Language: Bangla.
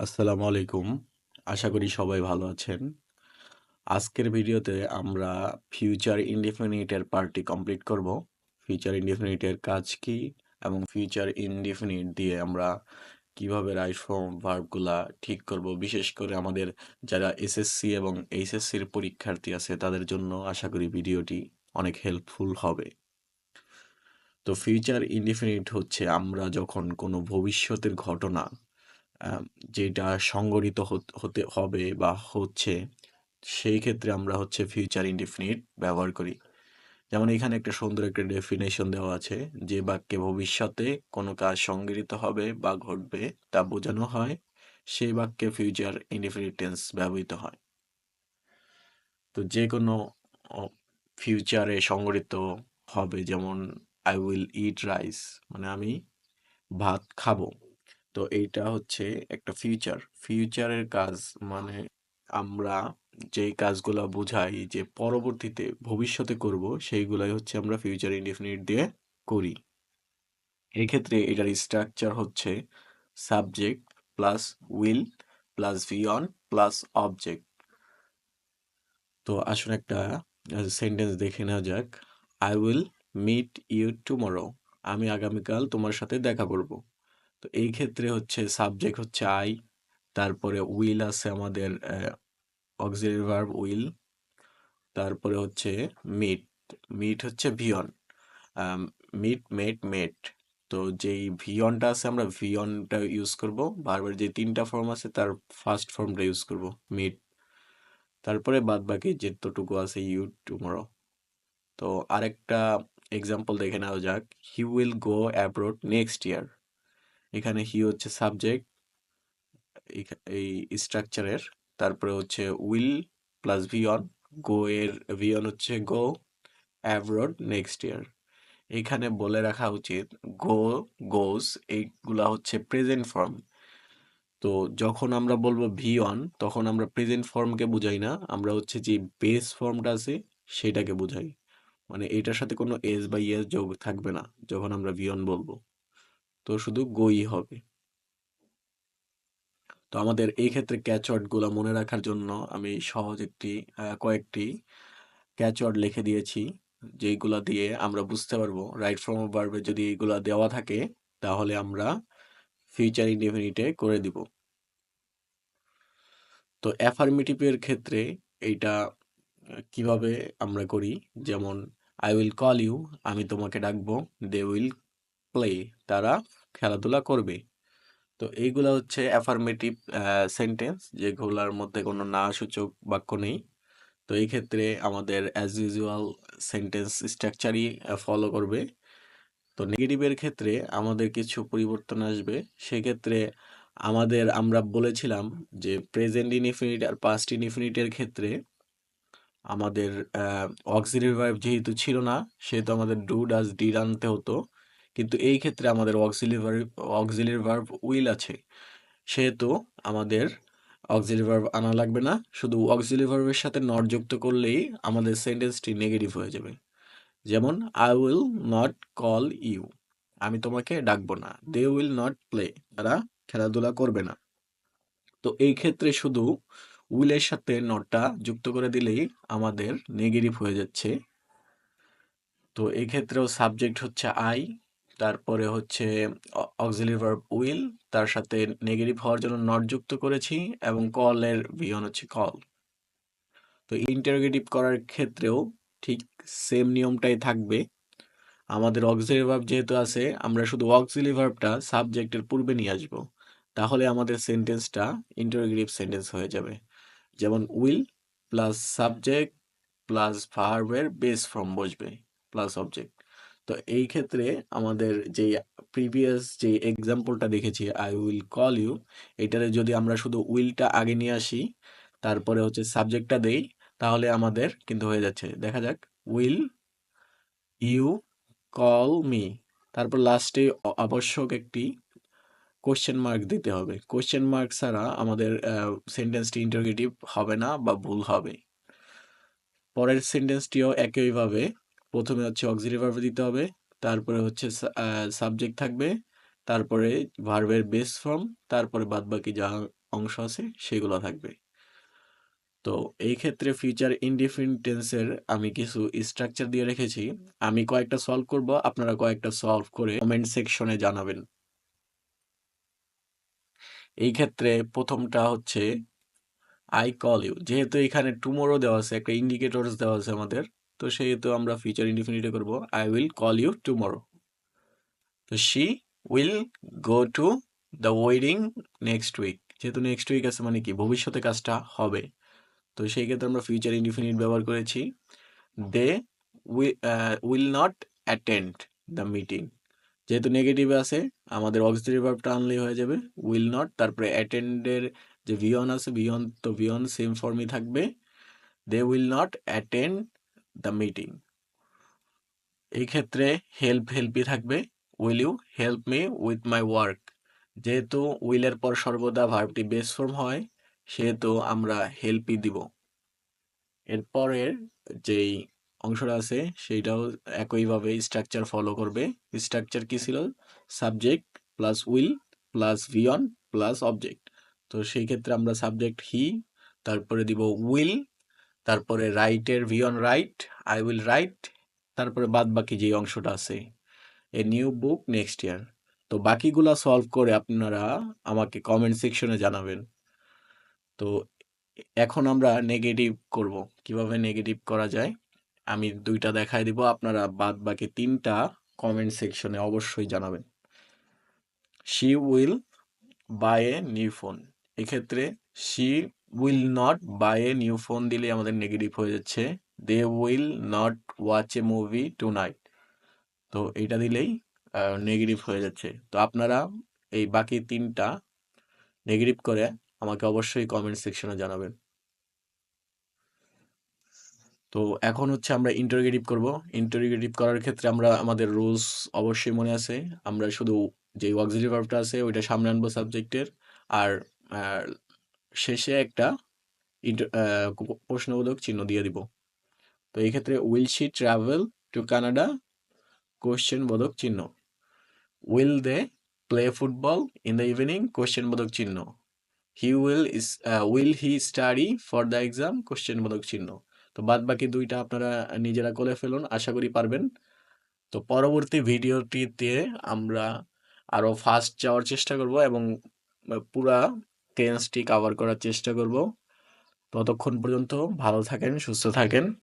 আসসালামু আলাইকুম। আশা করি সবাই ভালো আছেন। আজকের ভিডিওতে আমরা ফিউচার ইনডেফিনিট এর পার্টটি কমপ্লিট করব। ফিউচার ইনডেফিনিট এর কাজ কি এবং ফিউচার ইনডেফিনিট দিয়ে আমরা কীভাবে রাইট ফর্ম ভার্বগুলা ঠিক করব। বিশেষ করে আমাদের যারা এসএসসি এবং এইচএসসির পরীক্ষার্থী আছে, তাদের জন্য আশা করি ভিডিওটি অনেক হেল্পফুল হবে। তো ফিউচার ইনডেফিনিট হচ্ছে আমরা যখন কোনো ভবিষ্যতের ঘটনা যেটা সংগঠিত হত হবে বা হচ্ছে, সেই ক্ষেত্রে আমরা হচ্ছে ফিউচার ইনডিফিনিট ব্যবহার করি। যেমন এখানে একটা সুন্দর একটা ডেফিনেশন দেওয়া আছে যে বাক্যে ভবিষ্যতে কোনো কাজ সংগৃহীত হবে বা ঘটবে তা বোঝানো হয়, সেই বাক্যে ফিউচার ইনডেফিনিট টেন্স ব্যবহৃত হয়। তো যে কোনো ফিউচারে সংগঠিত হবে যেমন আই will ইট রাইস মানে আমি ভাত খাব। তো এইটা হচ্ছে একটা ফিউচার। ফিউচারের কাজ মানে আমরা যেই কাজগুলো বুঝাই যে পরবর্তীতে ভবিষ্যতে করব, সেইগুলাই হচ্ছে আমরা ফিউচার ইনডেফিনিট দিয়ে করি। এক্ষেত্রে এটার স্ট্রাকচার হচ্ছে subject plus will plus V one plus object. তো আসুন একটা সেন্টেন্স দেখে নেওয়া যাক। I will meet you tomorrow আমি আগামীকাল তোমার সাথে দেখা করব। তো এই ক্ষেত্রে হচ্ছে সাবজেক্ট হচ্ছে আই তারপরে উইল আছে আমাদের অক্সিলারি ভার্ব উইল, তারপরে হচ্ছে মিট, মিট হচ্ছে ভিয়ন মিট, মেট, মেট। তো যেই ভিয়নটা আছে আমরা ভিয়নটা ইউজ করব। বারবার যে তিনটা ফর্ম আছে তার ফার্স্ট ফর্মটা ইউজ করব মিট। তারপরে বাদবাকি যেতটুকু আছে ইউ টুমরো। তো আরেকটা এক্সাম্পল দেখে নেওয়া যাক। He will go abroad next year. এখানে হি হচ্ছে সাবজেক্ট এই স্ট্রাকচারের। তারপরে হচ্ছে will plus V one, go এর ভি অন হচ্ছে গো, অ্যাব্রড নেক্সট ইয়ার। এখানে বলে রাখা উচিত গো, গোস এইগুলা হচ্ছে প্রেজেন্ট ফর্ম। তো যখন আমরা বলব ভি অন তখন আমরা প্রেজেন্ট ফর্মকে বুঝাই না। আমরা হচ্ছে যে বেস ফর্মটা আছে সেটাকে বুঝাই। মানে এটার সাথে কোনো এস বা ইএস যোগ থাকবে না যখন আমরা ভি অন বলব। তো শুধু গোই হবে। তো আমাদের এই ক্ষেত্রে ক্যাচওয়ার্ডগুলা মনে রাখার জন্য আমি সহজ একটি কয়েকটি ক্যাচওয়ার্ড লিখে দিয়েছি। যেইগুলা দিয়ে আমরা বুঝতে পারব রাইট ফর্ম ভার্ব যদি এগুলা দেওয়া থাকে, তাহলে আমরা ফিউচার ইনডেফিনিট করে দিব। তো অ্যাফার্মেটিভ এর ক্ষেত্রে এইটা কীভাবে আমরা করি যেমন আই will কল ইউ আমি তোমাকে ডাকবো। দে will play তারা খেলাধুলা করবে। তো এইগুলা হচ্ছে অ্যাফার্মেটিভ সেন্টেন্স যেগুলার মধ্যে কোনো না সূচক বাক্য নেই। তো এই ক্ষেত্রে আমাদের অ্যাজ ইউজুয়াল সেন্টেন্স স্ট্রাকচারই ফলো করবে। তো নেগেটিভের ক্ষেত্রে আমাদের কিছু পরিবর্তন আসবে। সেক্ষেত্রে আমাদের আমরা বলেছিলাম যে প্রেজেন্ট ইনডেফিনিট আর পাস্ট ইনডেফিনিট এর ক্ষেত্রে আমাদের ভার্ব যেহেতু ছিল না সেহেতু আমাদের ডু, ডাজ, ডিড আনতে হতো। কিন্তু এই ক্ষেত্রে আমাদের auxiliary verb auxiliary verb will আছে। সেহেতু আমাদের অক্সিলারি ভার্ব আনা লাগবে না। শুধু অক্সিলারি ভার্বের সাথে নট যুক্ত করলেই আমাদের সেন্টেন্সটি নেগেটিভ হয়ে যাবে। যেমন I will not call you আমি তোমাকে ডাকবো না। দে উইল নট প্লে তারা খেলাধুলা করবে না। তো এই ক্ষেত্রে শুধু উইলের সাথে নটটা যুক্ত করে দিলেই আমাদের নেগেটিভ হয়ে যাচ্ছে। তো এই ক্ষেত্রেও সাবজেক্ট হচ্ছে I, তারপরে হচ্ছে, অ অক্সিলারি ভার্ব উইল তার সাথে নেগেটিভ হওয়ার জন্য নট যুক্ত করেছি এবং কলের অন হচ্ছে কল। তো ইন্টারোগেটিভ করার ক্ষেত্রেও ঠিক সেম নিয়মটাই থাকবে। আমাদের অক্সিলারি ভার্ব যেহেতু আছে, আমরা শুধু অক্সিলারি ভার্বটা সাবজেক্টের পূর্বে নিয়ে আসব। তাহলে আমাদের সেন্টেন্সটা ইন্টারোগেটিভ সেন্টেন্স হয়ে যাবে। যেমন উইল প্লাস সাবজেক্ট প্লাস ভার্বের বেস ফর্ম বসবে প্লাস অবজেক্ট। তো এই ক্ষেত্রে আমাদের যে প্রিভিয়াস যে এক্সাম্পলটা দেখেছি আই উইল কল ইউ এটারে যদি আমরা শুধু উইলটা আগে নিয়ে আসি, তারপরে হচ্ছে সাবজেক্টটা দেই, তাহলে আমাদের কিন্তু হয়ে যাচ্ছে। দেখা যাক উইল ইউ কল মি তারপর লাস্টে আবশ্যক একটি কোয়েশ্চেন মার্ক দিতে হবে। কোয়েশ্চেন মার্ক ছাড়া আমাদের সেন্টেন্সটি ইন্টারোগেটিভ হবে না বা ভুল হবে। পরের সেন্টেন্সটিও একইভাবে প্রথমে হচ্ছে অক্সিলারি ভার্ব দিতে হবে। তারপরে হচ্ছে সাবজেক্ট থাকবে। তারপরে ভার্বের বেস ফর্ম তারপরে বাদবাকি যা অংশ আছে সেগুলো থাকবে তো এই ক্ষেত্রে ফিউচার ইনডিফিনিট টেন্সের আমি কিছু স্ট্রাকচার দিয়ে রেখেছি আমি কয়েকটা সলভ করব, আপনারা কয়েকটা সলভ করে কমেন্ট সেকশনে জানাবেন এই ক্ষেত্রে প্রথমটা হচ্ছে আই কল ইউ যেহেতু এখানে টুমোরো দেওয়া আছে, একটা ইন্ডিকেটরস দেওয়া আছে আমাদের তো সেহেতু আমরা ফিউচার ইনডিফিনিটে করব। I will call you tomorrow তো she will go to the wedding next week যেহেতু নেক্সট উইক আছে মানে কি? ভবিষ্যতে কাজটা হবে। তো সেই ক্ষেত্রে আমরা ফিউচার ইনডিফিনিট ব্যবহার করেছি। They will not attend the meeting যেহেতু নেগেটিভ আছে, আমাদের অক্সিলারি ভার্বটা আনলেই হয়ে যাবে। উইল নট তারপরে অ্যাটেন্ডের যে ভিয়ন আছে ভিয়ন তো ভিয়ন সেম ফর্মই থাকবে। They will not attend the meeting এই ক্ষেত্রে হেল্প হেল্পই থাকবে। Will you help me with my work যেহেতু উইলের পর সর্বদা ভার্বটি বেস ফর্ম হয়, সেহেতু আমরা হেল্পই দিব। এরপরের যেই অংশটা আছে, সেইটাও একইভাবে স্ট্রাকচার ফলো করবে। স্ট্রাকচার কি ছিল? Subject plus will plus V one plus object তো সেই ক্ষেত্রে আমরা সাবজেক্ট হি তারপরে দিব উইল তারপরে রাইটের V one write I will write তারপরে বাদ বাকি যে অংশটা আছে a new book next year তো বাকিগুলা সলভ করে আপনারা আমাকে কমেন্ট সেকশনে জানাবেন। তো এখন আমরা নেগেটিভ করব। কীভাবে নেগেটিভ করা যায়? আমি দুইটা দেখাই দিব, আপনারা বাদ বাকি তিনটা কমেন্ট সেকশনে অবশ্যই জানাবেন। She will buy a new phone এক্ষেত্রে she will not buy a new phone দিলে আমাদের নেগেটিভ হয়ে যাচ্ছে। They will not watch a movie tonight তো এইটা দিলেই নেগেটিভ হয়ে যাচ্ছে। তো আপনারা এই বাকি তিনটা নেগেটিভ করে আমাকে অবশ্যই কমেন্ট সেকশনে জানাবেন। তো এখন হচ্ছে আমরা ইন্টারোগেটিভ করব। ইন্টারোগেটিভ করার ক্ষেত্রে আমরা, আমাদের রুলস অবশ্যই মনে আছে। আমরা শুধু যে অক্সিলারি ভার্বটা আছে, ওইটা সামনে আনব সাবজেক্টের আর শেষে একটা প্রশ্নবোধক চিহ্ন দিয়ে দিব। তো এই ক্ষেত্রে will she travel to Canada question বোধক চিহ্ন। Will they play football in the evening question বোধক চিহ্ন। He will is will he study for the exam question বোধক চিহ্ন। তো বাদ বাকি দুইটা আপনারা নিজেরা করে ফেলুন, আশা করি পারবেন। তো পরবর্তী ভিডিওটিতে আমরা আরও ফাস্ট যাওয়ার চেষ্টা করব এবং পুরা টেন্সটি কভার করার চেষ্টা করব। ততক্ষণ পর্যন্ত ভালো থাকেন সুস্থ থাকেন।